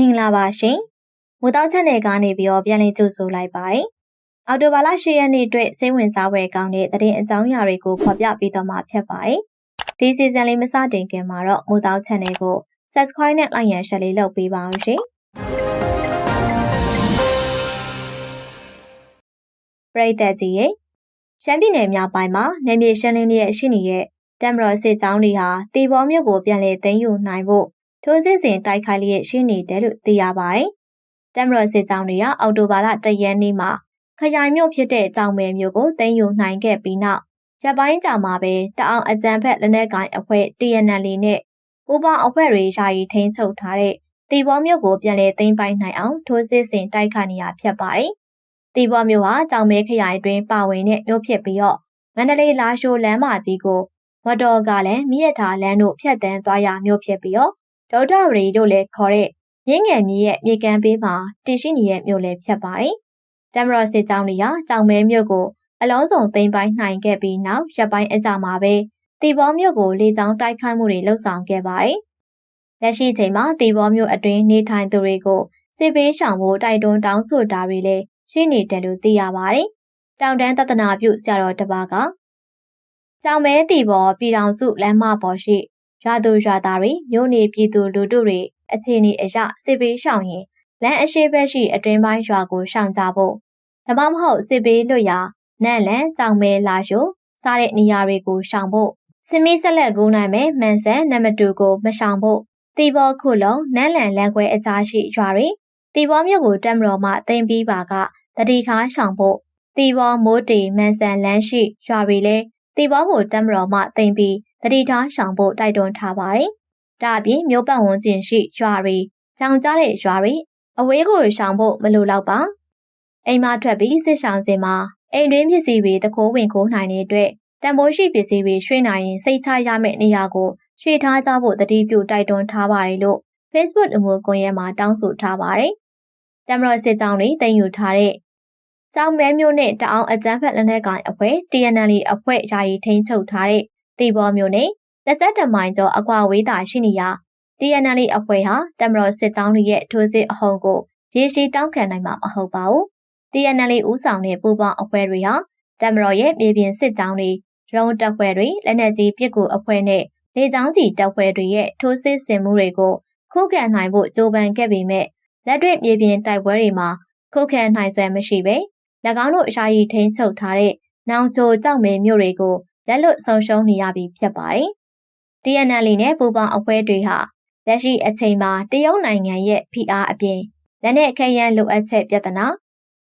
မင်္ဂလာပါရှင်။မူတောက်ချက်နယ်ကနေပြီးတော့ပြန်လည်ကြိုဆိုလိုက်ပါတယ်။အော်တိုဘာလ10ရက်နေ့အတွက်စိတ်ဝင်စားဖွယ်ကောင်းတဲ့သတင်းအကြောင်းအရာတွေကိုဖော်ပြပေးတော့မှာဖြစ်ပါတယ်။ဒီစီဇန်လေးမစတင်ခင်မှာတော့မူတောက်ချက်နယ်ကို Subscribe နဲ့ Like ရန် Share လေးလုပ်ပေးပါအောင်ရှင်။ပရိသတ်ကြီးရဲ့ရှမ်းပြည်နယ်မြောက်ပိုင်းမှာနေမြေရှင်းလင်းရဲ့ရှိနေတဲ့တမ်မတော်စစ်ကြောင်းတွေဟာတေဘောမြို့ကိုပြန်လည်သိမ်းယူနိုင်ဖို့ ထိုးစစ်စဉ်တိုက်ခိုက်လျက်ရှိနေတယ်လို့သိရပါတယ်။တမ်မတော်စစ်ကြောင်းတွေကအော်တိုဘာလတရက်နေ့မှာခရိုင်မြို့ဖြစ်တဲ့ကြောင်မဲမြို့ကိုသိမ်းယူနိုင်ခဲ့ပြီးနောက်ရပ်ပိုင်းကြာမှာပဲတအောင်အကြံဖက်လက်နက်ကိုင်အဖွဲ့ TNL နဲ့ပူပေါင်းအဖွဲ့တွေယာယီထိန်းချုပ်ထားတဲ့တီဘောမြို့ကိုပြန်လည်သိမ်းပိုက်နိုင်အောင်ထိုးစစ်ဆင်တိုက်ခိုက်နေရဖြစ်ပါတယ်။တီဘောမြို့ဟာကြောင်မဲခရိုင်တွင်ပါဝင်တဲ့မြို့ဖြစ်ပြီးတော့မန္တလေးလာရှိုးလမ်းမကြီးကိုမတော်ကလည်းမြည့်ထားလမ်းတို့ဖြတ်တန်းသွားရမြို့ဖြစ်ပြီးတော့ ဒေါက်တာရီတို့လည်းခေါ်တဲ့မြင်းငယ်မြေရဲ့မြေကမ်းပေးမှာတည်ရှိနေတဲ့မြို့လည်းဖြစ်ပါတယ်။တမရစစ်ကြောင်းတွေကကြောင်မဲမြို့ကိုအလုံးစုံသိမ်းပိုင်းနိုင်ခဲ့ပြီးနောက်ရပ်ပိုင်းအကြာမှာပဲတီဘောမြို့ကိုလေကြောင်းတိုက်ခိုက်မှုတွေလှုပ်ဆောင်ခဲ့ပါတယ်။လက်ရှိချိန်မှာတီဘောမြို့အတွင်းနေထိုင်သူတွေကိုစစ်ပေးရှောင်ဖို့တိုက်တွန်းတောင်းဆိုတာတွေလည်းရှိနေတယ်လို့သိရပါတယ်။တောင်တန်းတသနာပြုဆရာတော်တပါးကကြောင်မဲတီဘောပြည်တော်စုလမ်းမပေါ်ရှိ ရွာသူရွာသားတွေမြို့နေပြည်သူလူထုတွေအခြေအနေအရစစ်ပေးရှောင်ရင်လမ်းအရှိဘက်ရှိအတွင်းပိုင်းရွာကိုရှောင်ကြဖို့ဒါမှမဟုတ်စစ်ပေးလွတ်ရာနန့်လန်ကြောင်မဲလာရှို့စားတဲ့နေရာတွေကိုရှောင်ဖို့စမီးဆက်လက်ကူးနိုင်မဲ့မန်ဆန်နံပါတ်2ကိုမရှောင်ဖို့တီဘောခုလုံးနန်းလန်လန်ခွဲအကြားရှိရွာတွေတီဘောမြို့ကိုတက်မတော်မှတင်ပြီးပါကတတိထားရှောင်ဖို့တီဘောမိုးတီမန်ဆန်လန်းရှိရွာတွေလည်းတီဘောကိုတက်မတော်မှတင်ပြီး တတိထားရှောင်ဖို့တိုက်တွန်းထားပါတယ်။ဒါအပြင်မြို့ပတ်ဝန်းကျင်ရှိရွာတွေကြောင်ကြတဲ့ရွာတွေအဝေးကိုရှောင်ဖို့မလိုတော့ပါ။အိမ်မထွက်ပြီးစစ်ဆောင်စင်မှာအိမ်တွင်းပစ္စည်းတွေတခိုးဝင်ခိုးနိုင်တဲ့အတွက်တံပိုးရှိပစ္စည်းတွေရွှေ့နိုင်ရင်စိတ်ချရမယ့်နေရာကိုရွှေ့ထားကြဖို့တတိပြုတိုက်တွန်းထားပါတယ်လို့ Facebook အမှုကွန်ရက်မှာတောင်းဆိုထားပါတယ်။တမတော်စစ်ကြောင်းတွေတင်ယူထားတဲ့ကျောင်းမဲမျိုးနဲ့တအောင်အကြမ်းဖက်လက်နက်ကိုင်အဖွဲ့ TNL အဖွဲ့ယာယီထိန်းချုပ်ထားတဲ့ တီဘောမျိုးနဲ့လက်ဆက်တမိုင်ကျော်အကွာဝေးတာရှိနေရာ TNL အဖွဲ့ဟာတမတော်စစ်ကြောင်းတွေရဲ့ထိုးစစ်အဟုန်ကိုရေရှည်တောင်းခံနိုင်မှာမဟုတ်ပါဘူး။ TNL ဦးဆောင်တဲ့ပူးပေါင်းအဖွဲ့တွေဟာတမတော်ရဲ့မြေပြင်စစ်ကြောင်းတွေရုံးတပ်ဖွဲ့တွေလက်နက်ကြီးပစ်ကူအဖွဲ့နဲ့လေကြောင်းကြီးတပ်ဖွဲ့တွေရဲ့ထိုးစစ်ဆင်မှုတွေကိုခုခံနိုင်ဖို့ကြိုးပမ်းခဲ့ပေမဲ့လက်တွေ့မြေပြင်တိုက်ပွဲတွေမှာခုခံနိုင်စွမ်းမရှိပဲ၎င်းတို့အရှာရီထိန်းချုပ်ထားတဲ့နောင်ချိုကြောက်မဲမြို့တွေကို လက်လွတ်ဆုံးရှုံးနေရပြီဖြစ်ပါတယ်။ TNL နဲ့ပူပေါင်းအဖွဲ့တွေဟာလက်ရှိအချိန်မှာတရုတ်နိုင်ငံရဲ့ဖိအားအပြင်လက်နက်ခဲယမ်းလိုအပ်ချက်ပြဿနာ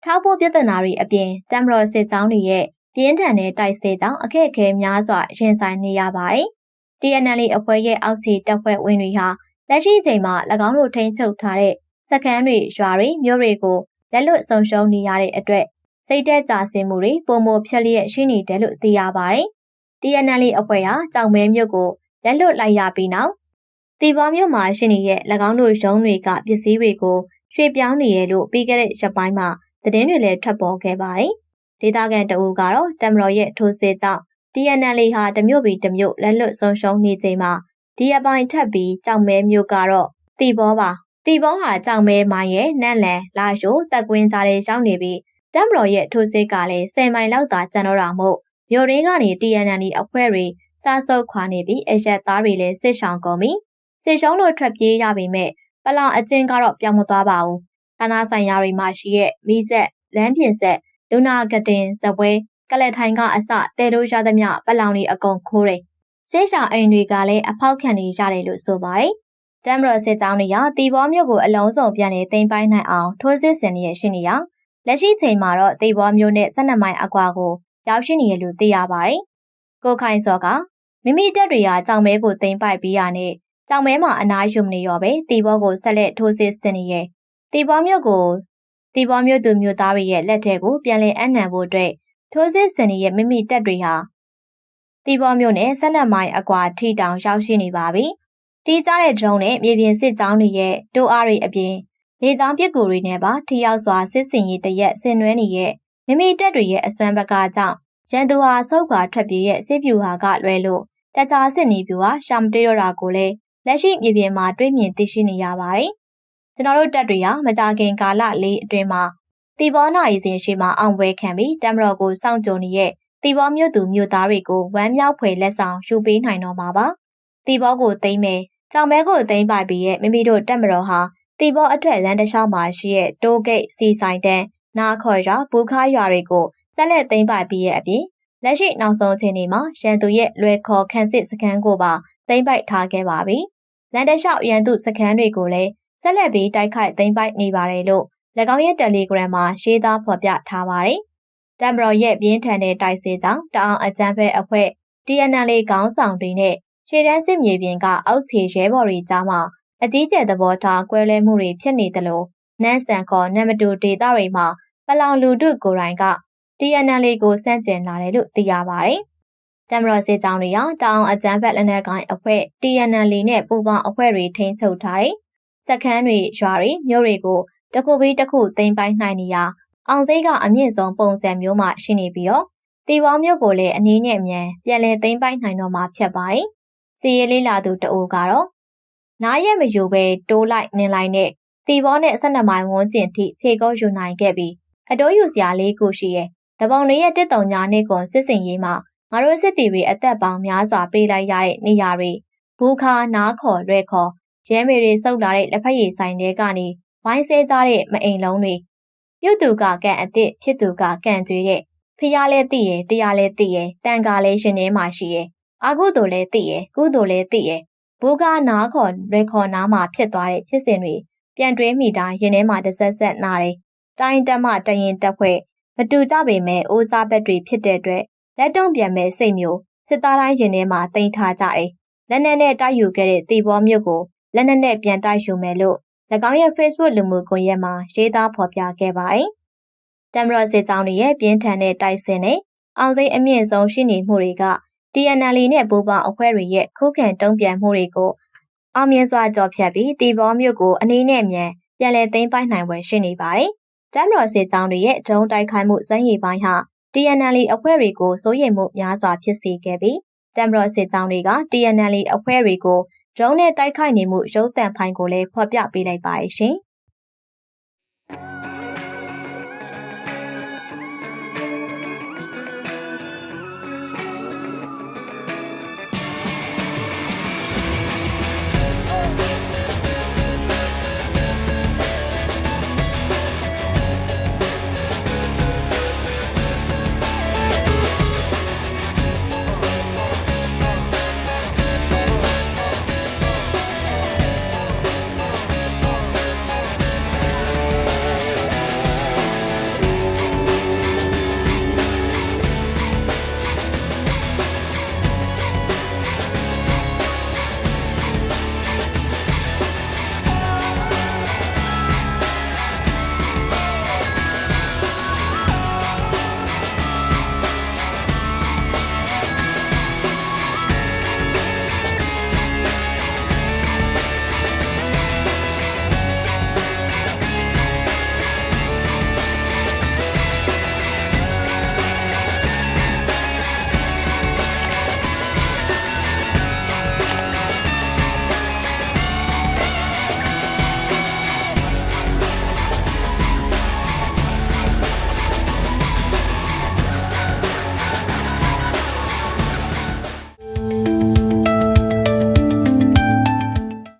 ထောက်ပို့ပြဿနာတွေအပြင်တမ်မတော်စစ်ကြောင်းတွေရဲ့ပြင်းထန်တဲ့တိုက်ဆေးကြောင့်အခက်အခဲများစွာရင်ဆိုင်နေရပါတယ်။ TNL အဖွဲ့ရဲ့အောက်ခြေတပ်ဖွဲ့ဝင်တွေဟာလက်ရှိချိန်မှာ၎င်းတို့ထိန်းချုပ်ထားတဲ့စခန်းတွေရွာတွေမြို့တွေကိုလက်လွတ်ဆုံးရှုံးနေရတဲ့အတွက်စိတ်သက်သာစင်မှုတွေပုံမဖြက်လျက်ရှိနေတယ်လို့သိရပါတယ်။ TNL အဖွဲ့ဟာကြောင်မဲမြို့ကိုလက်လွတ်လိုက်ရပြီးနောက်တီဘောမြို့မှာရှိနေတဲ့၎င်းတို့ရုံးတွေကပစ္စည်းတွေကိုရွှေ့ပြောင်းနေရလို့ပြီးခဲ့တဲ့ရက်ပိုင်းမှာသတင်းတွေလည်းထွက်ပေါ်ခဲ့ပါတယ်။ဒေသခံတအူကတော့တမတော်ရဲ့ထိုးစစ်ကြောင့် TNL ဟာတမျိုးပြီးတမျိုးလက်လွတ်ဆုံးရှုံးနေချိန်မှာဒီအပိုင်းထပ်ပြီးကြောင်မဲမြို့ကတော့တီဘောပါတီဘောဟာကြောင်မဲမိုင်းရဲ့နန့်လန်လာရှိုးတက်ကွင်းကြားထဲရောက်နေပြီးတမ်မတော်ရဲ့ထိုးစစ်ကလည်း10မိုင်လောက်သာကျန်တော့တာမို့ မြို့ရင်းကနေ TNL အဖွဲ့တွေစားဆုပ်ခွာနေပြီးအရက်သားတွေလည်းစစ်ဆောင်ကုန်ပြီစစ်ရှုံးလို့ထွက်ပြေးရပေမဲ့ပလောင်အချင်းကတော့ပြောင်းမသွားပါဘူးဌာနဆိုင်ရာတွေမှာရှိရဲ့မိဆက်လမ်းပြင်ဆက်လူနာကတင်ဇပွဲကလက်ထိုင်ကအစတဲတို့ရသမျှပလောင်တွေအကုန်ခိုးတယ်ရှေ့ဆောင်အိမ်တွေကလည်းအဖောက်ခံနေရတယ်လို့ဆိုပါတယ်တမ်ဘရစစ်ကြောင်းတွေကတီဘောမြို့ကိုအလုံးစုံပြန်လည်သိမ်းပိုင်းနိုင်အောင်ထိုးစစ်ဆင်နေရရှိနေရလက်ရှိချိန်မှာတော့တီဘောမြို့နဲ့12မိုင်အကွာကို ရောက်ရှိနေရလို့သိရပါတယ်ကိုခိုင်စောကမိမိတက်တွေကကြောင်မဲကိုသိမ်းပိုက်ပြီးရနဲ့ကြောင်မဲမှာအနားယူမနေရောပဲတီဘောကိုဆက်လက်ထိုးစစ်ဆင်နေရဲ့တီဘောမြို့ကိုတီဘောမြို့သူမြို့သားတွေရဲ့လက်ထဲကိုပြန်လည်အနှံဖို့အတွက်ထိုးစစ်ဆင်နေတဲ့မိမိတက်တွေဟာတီဘောမြို့နယ်ဆက်လက်မိုင်အကွာထိတောင်ရောက်ရှိနေပါပြီ။တီးကြတဲ့ဒရုန်းနဲ့မြေပြင်စစ်ကြောင်းတွေရဲ့တိုးအားတွေအပြင်လေကြောင်းပစ်ကူတွေနဲ့ပါထိရောက်စွာစစ်စင်ရေးတရက်ဆင်နွှဲနေရဲ့ မိမိတက်တွေရဲ့အစွမ်းဘက်ကကြောင့်ရန်သူဟာဆုတ်ခွာထွက်ပြေးရဲ့စစ်ပြူဟာကလွဲလို့တခြားစစ်နီးပြူဟာရှာမတေးတော့တာကိုလည်းလက်ရှိမြေပြင်မှာတွေးမြင်သိရှိနေရပါတယ်ကျွန်တော်တို့တပ်တွေဟာမကြခင်ကာလလေးအတွင်းမှာတီဘောနာရီစဉ်ရှိမှအောင်ပွဲခံပြီးတမတော်ကိုစောင့်ကြုံနေတဲ့တီဘောမြို့သူမြို့သားတွေကိုဝမ်းမြောက်ဖွယ်လက်ဆောင်ယူပေးနိုင်တော့မှာပါတီဘောကိုသိမ့်မယ်ကြောင်မဲကိုသိမ့်ပါပြီးရဲ့မိမိတို့တက်မတော်ဟာတီဘောအထက်လမ်းတစ်လျှောက်မှာရှိတဲ့တိုးဂိတ်စီဆိုင်တန်း နာခေါ်ရွာဘူခါရွာတွေကိုဆက်လက်သိမ့်ပါပြီးရဲ့အပြင်လက်ရှိနောက်ဆုံးအချိန်ဒီမှာရန်သူရဲ့လွယ်ခေါ်ခန့်စစ်စခန်းကိုပါသိမ့်ပိုက်ထားခဲ့ပါပြီလန်တလျှောက်ရန်သူစခန်းတွေကိုလည်းဆက်လက်ပြီးတိုက်ခိုက်သိမ်းပိုက်နေပါတယ်လို့၎င်းရဲ့ Telegram မှာရေးသားဖော်ပြထားပါတယ်။တမ်ဘရော်ရဲ့ပြင်းထန်တဲ့တိုက်စစ်ကြောင့်တအောင်အကြမ်းဖက်အဖွဲ့ TNL ခေါင်းဆောင်တွေနဲ့ရှေ့တန်းစစ်မြေပြင်ကအောက်ခြေရဲဘော်တွေကြားမှာအကြီးကျယ်သဘောထားကွဲလွဲမှုတွေဖြစ်နေသလို နန်းဆန်ခေါ်နံမတူဒေတာတွေမှာပလောင်လူထုကိုယ်တိုင်က TNL ကိုစန့်ကျင်လာတယ်လို့သိရပါတယ်။တမ်ဘရော်စစ်ကြောင်းတွေဟာတအောင်အကြမ်းဖက်လက်နက်ကိုင်အဖွဲ့ TNL နဲ့ပူးပေါင်းအဖွဲ့တွေထိန်းချုပ်ထားတဲ့စခန်းတွေရွာတွေမြို့တွေကိုတခုပြီးတခုသိမ်းပိုက်နိုင်နေရအောင်စိတ်ကအမြင့်ဆုံးပုံစံမျိုးမှရှိနေပြီးတော့တီဝါမြို့ကိုလည်းအနည်းနဲ့အမြန်ပြန်လည်သိမ်းပိုက်နိုင်တော့မှာဖြစ်ပါတယ်။စီရေးလေးလာသူတအိုကတော့နားရက်မယူပဲတိုးလိုက်နင်းလိုက်နဲ့ တီဘောနဲ့၁၂မိုင်ဝန်းကျင်ထိခြေကုပ်ယူနိုင်ခဲ့ပြီးအတိုးယူစရာလေးကိုရှိရဲ့တပုံတွေရဲ့တစ်တုံညာနှစ်ကွန်စစ်စင်ရေးမှာငါတို့စစ်တီတွေအသက်ပေါင်းများစွာပေးလိုက်ရတဲ့နေရာတွေဘူးခါနားခေါ်လွဲခေါ်ရဲမေတွေစုပ်လာတဲ့လက်ဖက်ရည်ဆိုင်တွေကနေဝိုင်းဆဲကြတဲ့မအိမ်လုံးတွေပြုတ်သူကကန်အစ်စ်ဖြစ်သူကကန်ကျွေးတဲ့ဖျားလဲသိရတရားလဲသိရတန်ကားလဲရှင်ထဲမှာရှိရအာကုတို့လဲသိရကုတို့လဲသိရဘူကနားခေါ်လွဲခေါ်နားမှာဖြစ်သွားတဲ့ဖြစ်စဉ်တွေ ပြန်တွေးမိတိုင်းရင်ထဲမှာတဆက်ဆက်နာတယ်တိုင်းတက်မှတရင်တက်ဖွဲ့မတူကြပေမဲ့အိုးစားဘက်တွေဖြစ်တဲ့အတွက်လက်တုံ့ပြန်မဲ့စိတ်မျိုးစစ်သားတိုင်းရင်ထဲမှာတင်ထားကြတယ်လက်နက်နဲ့တိုက်ယူခဲ့တဲ့တီဘောမြို့ကိုလက်နက်နဲ့ပြန်တိုက်ယူမယ်လို့၎င်းရဲ့ Facebook လူမှုကွန်ရက်မှာရေးသားဖော်ပြခဲ့ပါတယ်။တမ်မရစစ်ကြောင်းတွေရဲ့ပြင်းထန်တဲ့တိုက်စင်နဲ့အောင်စိမ်းအမြင့်ဆုံးရှိနေမှုတွေက TNL နဲ့ပူးပေါင်းအဖွဲ့တွေရဲ့ခုခံတုံ့ပြန်မှုတွေကို အောင်မြင်စွာကြော်ဖြတ်ပြီးတီဘောမြို့ကိုအနည်းနဲ့အမြန်ပြန်လည်သိမ်းပိုက်နိုင်ွယ်ရှိနေပါတယ်။တမ်မရစစ်ကြောင်းတွေရဲ့ဒုံတိုက်ခိုက်မှုစွမ်းရည်ပိုင်းဟာ TNL အဖွဲ့တွေကိုစိုးရိမ်မှုများစွာဖြစ်စေခဲ့ပြီးတမ်မရစစ်ကြောင်းတွေက TNL အဖွဲ့တွေကိုဒရုန်းနဲ့တိုက်ခိုက်နေမှုရုပ်သံဖိုင်ကိုလည်းဖော်ပြပေးလိုက်ပါတယ်ရှင်။